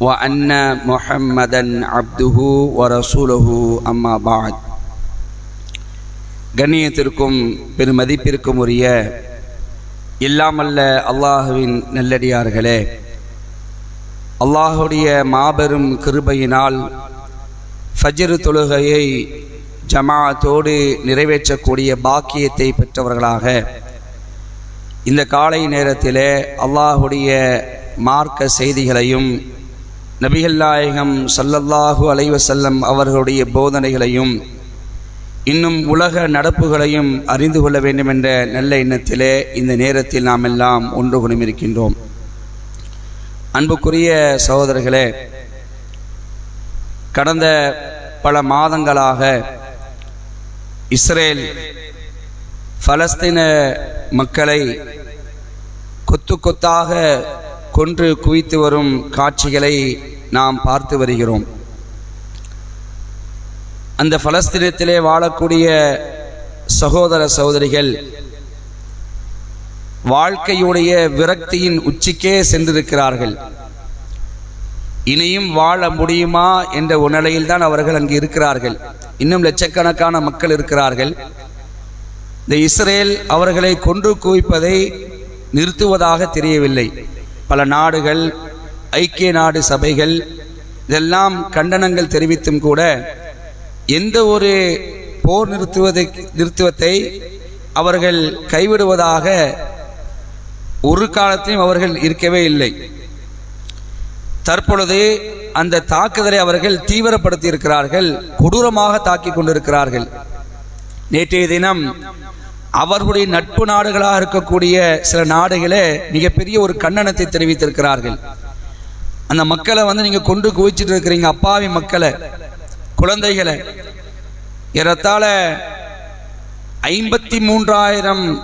وأن محمدا عبده ورسوله أما بعد கண்ணியத்திற்கும் பெருமதிப்பிற்கும் உரிய இல்லாமல்ல அல்லாஹுவின் நல்லடியார்களே அல்லாஹுடைய மாபெரும் கிருபையினால் ஃபஜ்ர் தொழுகையை ஜமாத்தோடு நிறைவேற்றக்கூடிய பாக்கியத்தை பெற்றவர்களாக இந்த காலை நேரத்திலே அல்லாஹுடைய மார்க்க செய்திகளையும் நபிகள் நாயகம் சல்லல்லாஹு அலைவசல்லம் அவர்களுடைய போதனைகளையும் இன்னும் உலக நடப்புகளையும் அறிந்து கொள்ள வேண்டும் என்ற நல்ல எண்ணத்திலே இந்த நேரத்தில் நாம் எல்லாம் ஒன்று குணமிருக்கின்றோம். அன்புக்குரிய சகோதரர்களே கடந்த பல மாதங்களாக இஸ்ரேல் பலஸ்தீன மக்களை கொத்து கொத்தாக கொன்று குவித்து வரும் காட்சிகளை நாம் பார்த்து வருகிறோம். அந்த பலஸ்தீனத்திலே வாழக்கூடிய சகோதர சகோதரிகள் வாழ்க்கையுடைய விரக்தியின் உச்சிக்கே சென்றிருக்கிறார்கள். இனியும் வாழ முடியுமா என்ற உணலையில் தான் அவர்கள் அங்கு இருக்கிறார்கள். இன்னும் லட்சக்கணக்கான மக்கள் இருக்கிறார்கள். இந்த இஸ்ரேல் அவர்களை கொன்று குவிப்பதை நிறுத்துவதாக தெரியவில்லை. பல நாடுகள் ஐக்கிய நாடு சபைகள் இதெல்லாம் கண்டனங்கள் தெரிவித்தும் கூட எந்த ஒரு போர் நிறுத்துவதை நிறுத்துவத்தை அவர்கள் கைவிடுவதாக ஒரு காலத்திலும் அவர்கள் இருக்கவே இல்லை. தற்பொழுது அந்த தாக்குதலை அவர்கள் தீவிரப்படுத்தி இருக்கிறார்கள் கொடூரமாக தாக்கி கொண்டிருக்கிறார்கள். நேற்றைய தினம் அவர்களுடைய நட்பு நாடுகளாக இருக்கக்கூடிய சில நாடுகளே மிகப்பெரிய ஒரு கண்டனத்தை தெரிவித்திருக்கிறார்கள். அந்த மக்களை வந்து நீங்கள் கொண்டு குவிச்சிட்டு இருக்கிறீங்க அப்பாவி மக்களை குழந்தைகளை. ஏறத்தாழ ஐம்பத்தி மூன்றாயிரம்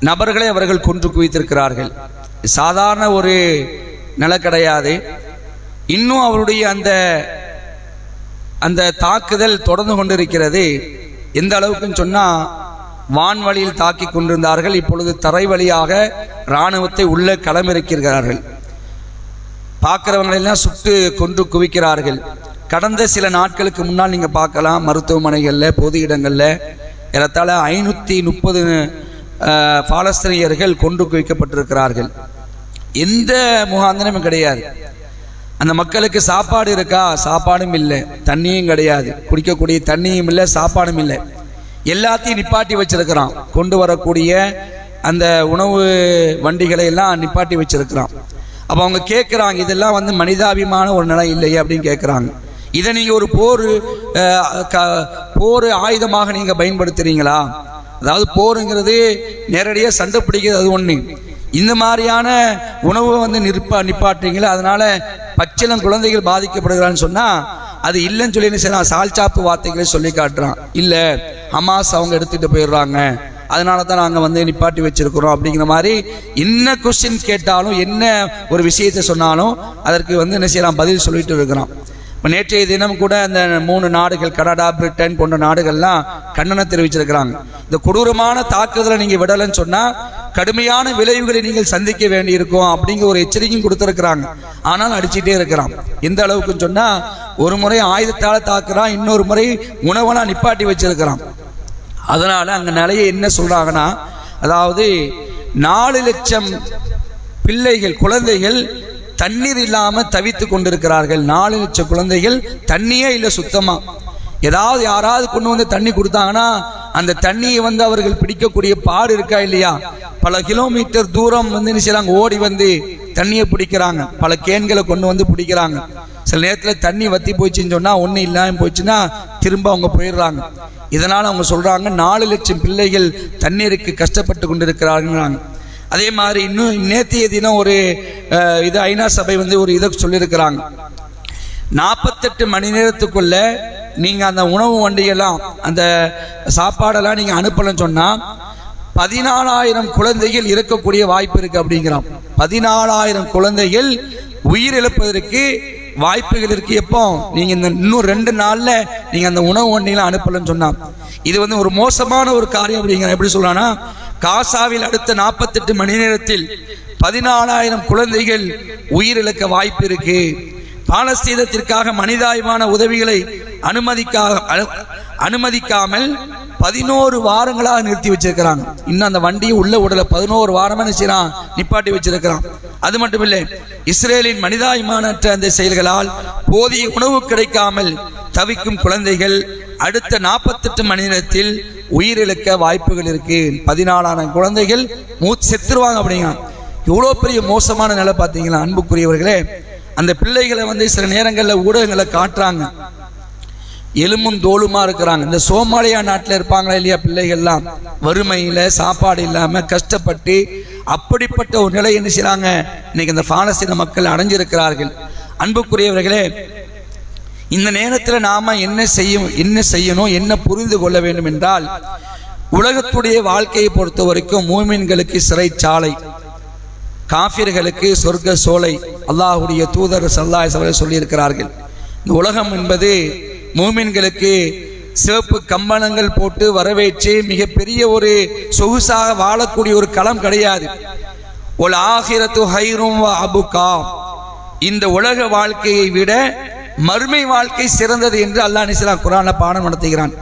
நபர்களை அவர்கள் கொன்று குவித்திருக்கிறார்கள். சாதாரண ஒரு நில கிடையாது. இன்னும் அவருடைய அந்த அந்த தாக்குதல் தொடர்ந்து கொண்டிருக்கிறது. எந்த அளவுக்குன்னு சொன்னால் வான்வழியில் தாக்கி கொண்டிருந்தார்கள். இப்பொழுது தரை வழியாக இராணுவத்தை உள்ளே களமிறக்கிறார்கள் பார்க்குறவங்களெல்லாம் சுட்டு கொன்று குவிக்கிறார்கள். கடந்த சில நாட்களுக்கு முன்னால் நீங்கள் பார்க்கலாம் மருத்துவமனைகளில் பொது இடங்களில் ஏறத்தாழ ஐநூற்றி முப்பது பாலஸ்தீனியர்கள் கொண்டு குவிக்கப்பட்டிருக்கிறார்கள். எந்த முகாந்திரமும் கிடையாது. அந்த மக்களுக்கு சாப்பாடு இருக்கா? சாப்பாடும் இல்லை. தண்ணியும் கிடையாது. குடிக்கக்கூடிய தண்ணியும் இல்லை சாப்பாடும் இல்லை. எல்லாத்தையும் நிப்பாட்டி வச்சிருக்கிறான். கொண்டு வரக்கூடிய அந்த உணவு வண்டிகளை எல்லாம் நிப்பாட்டி வச்சிருக்கிறான். அப்போ அவங்க கேட்குறாங்க இதெல்லாம் வந்து மனிதாபிமான ஒரு நிலை இல்லையே அப்படின்னு கேட்குறாங்க இதை நீங்கள் ஒரு போர் போர் ஆயுதமாக நீங்கள் பயன்படுத்துறீங்களா? அதாவது போருங்கிறது நேரடியாக சண்டை பிடிக்கிறது அது ஒன்று இந்த மாதிரியான உணவை வந்து நிற்பா நிப்பாட்டுறீங்களா அதனால பச்சிலம் குழந்தைகள் பாதிக்கப்படுகிறான்னு சொன்னால் அது இல்லைன்னு சொல்லி என்ன செய்யலாம்? சால்சாப்பு வார்த்தைகளை சொல்லி காட்டுறான். இல்லை ஹமாஸ் அவங்க எடுத்துகிட்டு போயிடுறாங்க. அதனால தான் நாங்கள் வந்து நிப்பாட்டி வச்சிருக்கிறோம் அப்படிங்கிற மாதிரி என்ன கொஸ்டின் கேட்டாலும் என்ன ஒரு விஷயத்தை சொன்னாலும் அதற்கு வந்து என்ன செய்யலாம் பதில் சொல்லிட்டு இருக்கிறோம் இப்போ நேற்றைய தினம் கூட அந்த மூணு நாடுகள் கனடா பிரிட்டன் போன்ற நாடுகள்லாம் கண்டனம் தெரிவிச்சிருக்கிறாங்க. இந்த கொடூரமான தாக்குதலை நீங்கள் விடலைன்னு சொன்னால் கடுமையான விளைவுகளை நீங்கள் சந்திக்க வேண்டியிருக்கும் அப்படிங்கிற ஒரு எச்சரிக்கையும் கொடுத்துருக்குறாங்க. ஆனால் அடிச்சுட்டே இருக்கிறான். எந்த அளவுக்கு சொன்னால் ஒரு முறை ஆயுதத்தால் தாக்குறான் இன்னொரு முறை உணவெல்லாம் நிப்பாட்டி வச்சிருக்கிறான். அதனால அங்க நிலைய என்ன சொல்றாங்கன்னா அதாவது நாலு லட்சம் பிள்ளைகள் குழந்தைகள் தண்ணீர் இல்லாம தவித்து கொண்டிருக்கிறார்கள். நாலு லட்சம் குழந்தைகள் தண்ணியே இல்லை சுத்தமா. ஏதாவது யாராவது கொண்டு வந்து தண்ணி கொடுத்தாங்கன்னா அந்த தண்ணியை வந்து அவர்கள் பிடிக்கக்கூடிய பாடு இருக்கா இல்லையா? பல கிலோமீட்டர் தூரம் வந்து என்ன ஓடி வந்து தண்ணியை பிடிக்கிறாங்க. பல கேன்களை கொண்டு வந்து பிடிக்கிறாங்க. சில நேரத்தில் தண்ணி வத்தி போச்சுன்னு சொன்னால் ஒன்றும் இல்லாமல் போச்சுன்னா திரும்ப அவங்க போயிடுறாங்க. இதனால் அவங்க சொல்கிறாங்க நாலு லட்சம் பிள்ளைகள் தண்ணீருக்கு கஷ்டப்பட்டு கொண்டிருக்கிறாங்கிறாங்க அதே மாதிரி இன்னும் நேற்றைய தினம் ஒரு இது ஐநா சபை வந்து ஒரு இதை சொல்லியிருக்கிறாங்க. நாற்பத்தெட்டு மணி நேரத்துக்குள்ள நீங்கள் அந்த உணவு வண்டியெல்லாம் அந்த சாப்பாடெல்லாம் நீங்கள் அனுப்பலன்னு சொன்னால் பதினாலாயிரம் குழந்தைகள் இருக்கக்கூடிய வாய்ப்பு இருக்குது அப்படிங்கிறான். பதினாலாயிரம் குழந்தைகள் உயிரிழப்பதற்கு வாய்ப்புகள் இருக்கு எப்போ? நீங்க இந்த இன்னும் ரெண்டு நாள்ல நீங்க அந்த உணவு வண்டியெல்லாம் அனுப்பலன்னு சொன்னா இது வந்து ஒரு மோசமான ஒரு காரியம் அப்படிங்கிற எப்படி சொல்லலாம்னா காசாவில் அடுத்த நாற்பத்தெட்டு மணி நேரத்தில் பதினாலாயிரம் குழந்தைகள் உயிரிழக்க வாய்ப்பு இருக்கு. பாலஸ்தீனத்திற்காக மனிதாய்வான உதவிகளை அனுமதிக்கா அனுமதிக்காமல் பதினோரு வாரங்களாக நிறுத்தி வச்சிருக்கிறாங்க. இன்னும் அந்த வண்டியை உள்ள உடல பதினோரு வாரமா என்ன நிப்பாட்டி வச்சிருக்கிறான். அது மட்டும் இல்லை இஸ்ரேலின் மனிதாயமானற்ற அந்த செயல்களால் போதிய உணவு கிடைக்காமல் தவிக்கும் குழந்தைகள் அடுத்த நாற்பத்தெட்டு மணி நேரத்தில் உயிரிழக்க வாய்ப்புகள் இருக்கு. பதினாலான குழந்தைகள் மூ செத்துருவாங்க அப்படிங்க இவ்வளோ பெரிய மோசமான நிலை பார்த்தீங்களா? அன்புக்குரியவர்களே அந்த பிள்ளைகளை வந்து சில நேரங்களில் ஊடகங்களை காட்டுறாங்க. எலும்பும் தோலுமா இருக்கிறாங்க. இந்த சோமாலியா நாட்டில் இருப்பாங்களா இல்லையா பிள்ளைகள்லாம்? வறுமையில் சாப்பாடு இல்லாமல் கஷ்டப்பட்டு அப்படிப்பட்ட ஒரு நிலை என்ன செய்கிறாங்க இன்னைக்கு இந்த பாலஸ்தீன மக்கள் அடைஞ்சிருக்கிறார்கள். அன்புக்குரியவர்களே இந்த நேரத்தில் நாம் என்ன செய்யும் என்ன செய்யணும் என்ன புரிந்து கொள்ள வேண்டும் என்றால் உலகத்துடைய வாழ்க்கையை பொறுத்த வரைக்கும் மூமின்களுக்கு சிறைச்சாலை காஃபிர்களுக்கு சொர்க்க சோலை அல்லாஹுடைய தூதர் சல்லாஹ் அவர்கள் சொல்லியிருக்கிறார்கள். இந்த உலகம் என்பது மூமின்களுக்கு சிவப்பு கம்பளங்கள் போட்டு வரவேற்று மிகப்பெரிய ஒரு சொகுசாக வாழக்கூடிய ஒரு களம் கிடையாது. ஒரு ஆகிரத்து ஹைரும் அபுகா. இந்த உலக வாழ்க்கையை விட மறுமை வாழ்க்கை சிறந்தது என்று அல்லாஹ் நிசலாம் குரான பாடம் நடத்துகிறான்.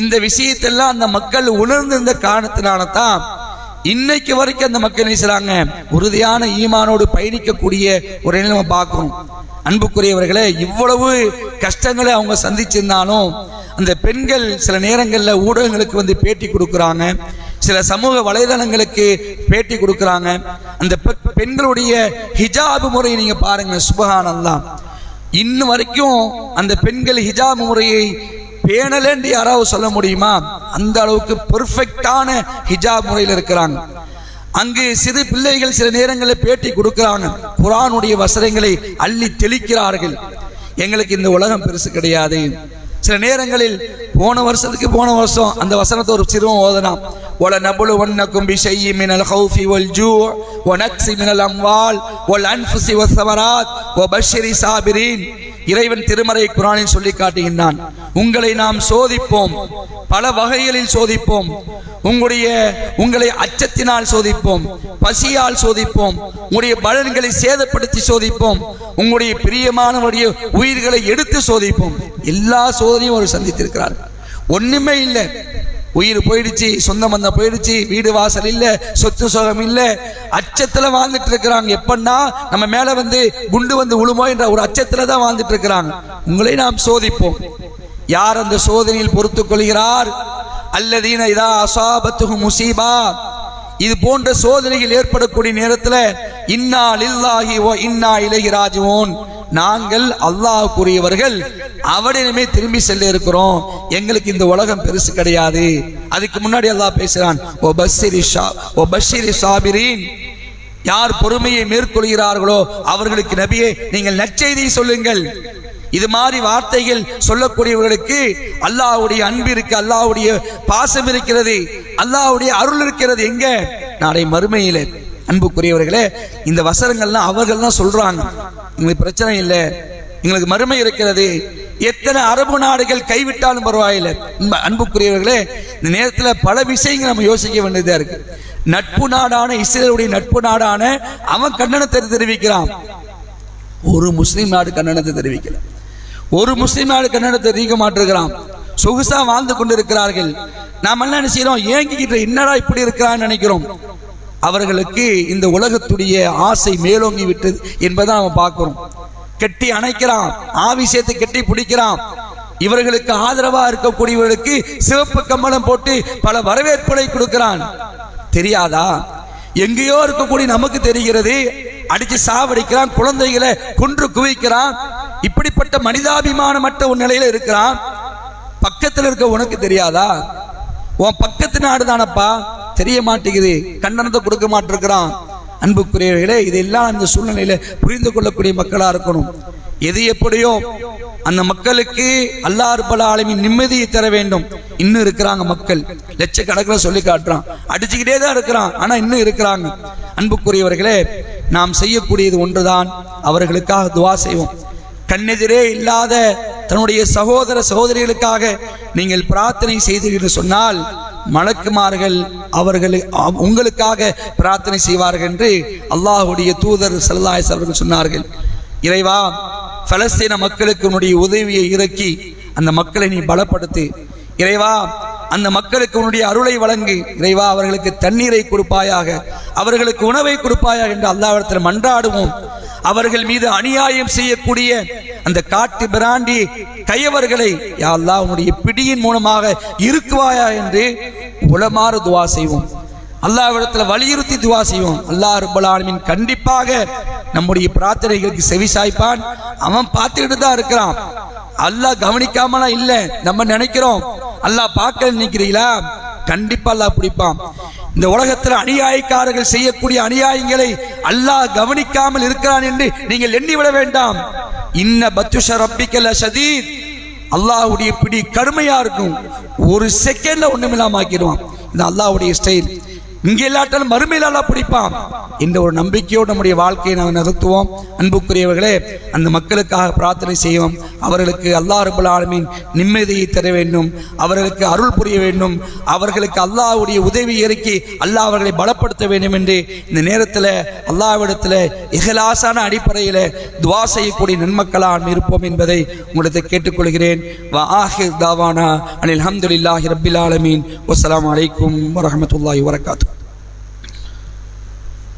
இந்த விஷயத்தெல்லாம் அந்த மக்கள் உணர்ந்திருந்த காரணத்தினால தான் இன்னைக்கு வரைக்கும் அந்த மக்கள் என்ன செய்றாங்க? உறுதியான ஈமானோடு பயணிக்கக்கூடிய ஒரு நிலைமை பார்க்கணும் அன்புக்குரியவர்களே இவ்வளவு கஷ்டங்களை அவங்க சந்திச்சிருந்தாலும் அந்த பெண்கள் சில நேரங்களில் ஊடகங்களுக்கு வந்து பேட்டி கொடுக்குறாங்க. சில சமூக வலைதளங்களுக்கு பேட்டி கொடுக்குறாங்க. அந்த பெ- பெண்களுடைய ஹிஜாபு முறையை நீங்க பாருங்க சுபகானந்தான் இன்னும் வரைக்கும் அந்த பெண்கள் ஹிஜாபு முறையை பேணலன்னு யாராவது சொல்ல முடியுமா? அந்த அளவுக்கு பெர்ஃபெக்டான ஹிஜாப் முறையில் இருக்கிறாங்க. அங்கு சிறு பிள்ளைகள் சில நேரங்களில் பேட்டி கொடுக்கிறாங்க. குரானுடைய வசனங்களை அள்ளி தெளிக்கிறார்கள். எங்களுக்கு இந்த உலகம் பெருசு கிடையாது. சில நேரங்களில் போன வருஷத்துக்கு போன வருஷம் அந்த வசனத்தை ஒரு சிறுவம் ஓதனாம் ஒல நபுலு வண்ணக்கும் பிஷையி மினல் ஹவுஃபி ஒல் ஜூ வனக்ஸி மினல் அம்வால் ஒல் அன்ஃபுசி வஸ்ஸமராத் வபஷ்ஷிரி சாபிரீன் இறைவன் திருமறை குரானில் சொல்லி காட்டுகின்றான். உங்களை நாம் சோதிப்போம். பல வகைகளில் சோதிப்போம். உங்களுடைய உங்களை அச்சத்தினால் சோதிப்போம். பசியால் சோதிப்போம். உங்களுடைய பலன்களை சேதப்படுத்தி சோதிப்போம். உங்களுடைய பிரியமானவருடைய உயிர்களை எடுத்து சோதிப்போம். எல்லா சோதனையும் அவர் சந்தித்திருக்கிறார். ஒண்ணுமே இல்லை. உயிர் போயிடுச்சு சொந்த பந்தம் போயிடுச்சு வீடு வாசல் இல்ல சொத்து சுகம் இல்ல. அச்சத்துல வாழ்ந்துட்டு இருக்கிறாங்க எப்பன்னா நம்ம மேல வந்து குண்டு வந்து உழுமோ என்ற ஒரு அச்சத்துல தான் வாழ்ந்துட்டு இருக்கிறாங்க உங்களை நாம் சோதிப்போம். யார் அந்த சோதனையில் பொறுத்துக் கொள்கிறார்? அல்லதீன இதா அசாபத்துகு முசீபா. இது போன்ற சோதனைகள் ஏற்படக்கூடிய நேரத்தில் இன்னா லில்லாஹி ஓ இன்னா இலைஹி ராஜிஊன். நாங்கள் அல்லாஹுக்குரியவர்கள் அவரிடமே திரும்பி செல்ல இருக்கிறோம். எங்களுக்கு இந்த உலகம் பெருசு கிடையாது. அதுக்கு முன்னாடி அல்லாஹ் பேசுகிறான் ஓ பஸ்ஸிரி ஷா ஓ பஷிரி சாபிரீன் யார் பொறுமையை மேற்கொள்கிறார்களோ அவர்களுக்கு நபியே நீங்கள் நற்செய்தியை சொல்லுங்கள். இது மாதிரி வார்த்தைகள் சொல்லக்கூடியவர்களுக்கு அல்லாவுடைய அன்பு இருக்கு அல்லாஹ்வுடைய பாசம் இருக்கிறது அல்லாவுடைய அருள் இருக்கிறது. எங்க? நாளை மறுமையில. அன்புக்குரியவர்களே இந்த வசனங்கள்லாம் அவர்கள் தான் சொல்றாங்க. எங்களுக்கு பிரச்சனை இல்லை. எங்களுக்கு மறுமை இருக்கிறது. எத்தனை அரபு நாடுகள் கைவிட்டாலும் பரவாயில்லை. அன்புக்குரியவர்களே இந்த நேரத்தில் பல விஷயங்கள் நம்ம யோசிக்க வேண்டியதாக இருக்கு. நட்பு நாடான இஸ்ரேலுடைய நட்பு நாடான அவன் கண்டனத்தை தெரிவிக்கிறான். ஒரு முஸ்லீம் நாடு கண்டனத்தை தெரிவிக்கிறான் ஒரு முஸ்லீம் கன்னடத்தை கண்டனத்தை மாட்டிருக்கிறான் சொகுசா வாழ்ந்து கொண்டிருக்கிறார்கள். நாம் எல்லாம் என்ன செய்யறோம் ஏங்கிக்கிட்டு என்னடா இப்படி இருக்கிறான்னு நினைக்கிறோம். அவர்களுக்கு இந்த உலகத்துடைய ஆசை மேலோங்கி விட்டது என்பதை அவன் பார்க்கிறோம். கெட்டி அணைக்கிறான் ஆவிஷயத்தை கெட்டி பிடிக்கிறான் இவர்களுக்கு ஆதரவா இருக்கக்கூடியவர்களுக்கு சிவப்பு கம்பளம் போட்டு பல வரவேற்புகளை கொடுக்கிறான். தெரியாதா? எங்கேயோ இருக்கக்கூடிய நமக்கு தெரிகிறது. அடிச்சு சாவடிக்கிறான். குழந்தைகளை கொன்று குவிக்கிறான். இப்படிப்பட்ட மனிதாபிமானமற்ற ஒரு நிலையில இருக்கிறான். பக்கத்தில் இருக்க உனக்கு தெரியாதா? உன் பக்கத்து நாடு தானப்பா. தெரிய மாட்டேங்குது. கண்டனத்தை கொடுக்க மாட்டிருக்கிறான். அன்புக்குரியவர்களே இதெல்லாம் இந்த சூழ்நிலையில புரிந்து கொள்ளக்கூடிய மக்களா இருக்கணும். எது எப்படியோ அந்த மக்களுக்கு அல்லாறுபல ஆளுமின் நிம்மதியை தர வேண்டும். இன்னும் இருக்கிறாங்க மக்கள். லட்சக்கணக்கில் சொல்லி காட்டுறான். அடிச்சுக்கிட்டே தான் இருக்கிறான். ஆனா இன்னும் இருக்கிறாங்க. அன்புக்குரியவர்களே நாம் செய்யக்கூடியது ஒன்றுதான். அவர்களுக்காக துவா செய்வோம். கண்ணெதிரே இல்லாத தன்னுடைய சகோதர சகோதரிகளுக்காக நீங்கள் பிரார்த்தனை செய்தீர்கள் சொன்னால் மலக்குமார்கள் அவர்கள் உங்களுக்காக பிரார்த்தனை செய்வார்கள் என்று அல்லாஹுடைய தூதர் சல்லாஹ் அவர்கள் சொன்னார்கள். இறைவா பலஸ்தீன மக்களுக்கு உன்னுடைய உதவியை இறக்கி அந்த மக்களை நீ பலப்படுத்து. இறைவா அந்த மக்களுக்கு உன்னுடைய அருளை வழங்கு. இறைவா அவர்களுக்கு தண்ணீரை கொடுப்பாயாக அவர்களுக்கு உணவை கொடுப்பாயாக என்று அல்லாவிடத்தில் மன்றாடுவோம். அவர்கள் மீது அநியாயம் செய்யக்கூடிய அந்த காட்டு பிராண்டி கையவர்களை யா உன்னுடைய பிடியின் மூலமாக இருக்குவாயா என்று உளமாறு துவா செய்வோம். அல்லாவிடத்தில் வலியுறுத்தி துவா செய்வோம். அல்லாஹ் ரப்பல் கண்டிப்பாக நம்முடைய பிரார்த்தனைகளுக்கு செவி சாய்ப்பான். அவன் பார்த்துக்கிட்டு தான் இருக்கிறான். அல்லாஹ் கவனிக்காமலாம் இல்லை. நம்ம நினைக்கிறோம். அல்லாஹ் பார்க்க நினைக்கிறீங்களா? கண்டிப்பா அல்லாஹ் பிடிப்பான். இந்த உலகத்தில் அநியாயக்காரர்கள் செய்யக்கூடிய அநியாயங்களை அல்லாஹ் கவனிக்காமல் இருக்கிறான் என்று நீங்கள் எண்ணிவிட வேண்டாம். இன்ன பத்துஷ ரப்பிக்கல சதீத் அல்லாஹுடைய பிடி கடுமையா இருக்கும். ஒரு செகண்ட்ல ஒண்ணுமில்லாம ஆக்கிடுவான். இந்த அல்லாஹுடைய ஸ்டைல் இங்கே இல்லாட்டாலும் மறுமையில் அல்லாஹ் பிடிப்பான். இந்த ஒரு நம்பிக்கையோடு நம்முடைய வாழ்க்கையை நாம் நிறுத்துவோம் அன்புக்குரியவர்களே அந்த மக்களுக்காக பிரார்த்தனை செய்வோம். அவர்களுக்கு அல்லாஹ் ரபுல் ஆலமின் நிம்மதியை தர வேண்டும். அவர்களுக்கு அருள் புரிய வேண்டும். அவர்களுக்கு அல்லாஹ்வுடைய உதவி இறக்கி அல்லாஹ் அவர்களை பலப்படுத்த வேண்டும் என்று இந்த நேரத்தில் அல்லாஹ்விடத்தில் இகலாசான அடிப்படையில் துவா செய்யக்கூடிய நன்மக்களாக இருப்போம் என்பதை உங்களுக்கு கேட்டுக்கொள்கிறேன். வா ஆஹிர் தாவானா அனில் அல்ஹம்துலில்லாஹி ரப்பில் ஆலமீன். அலைக்கும் வரஹ்மத்துல்லாஹி வரகாத்து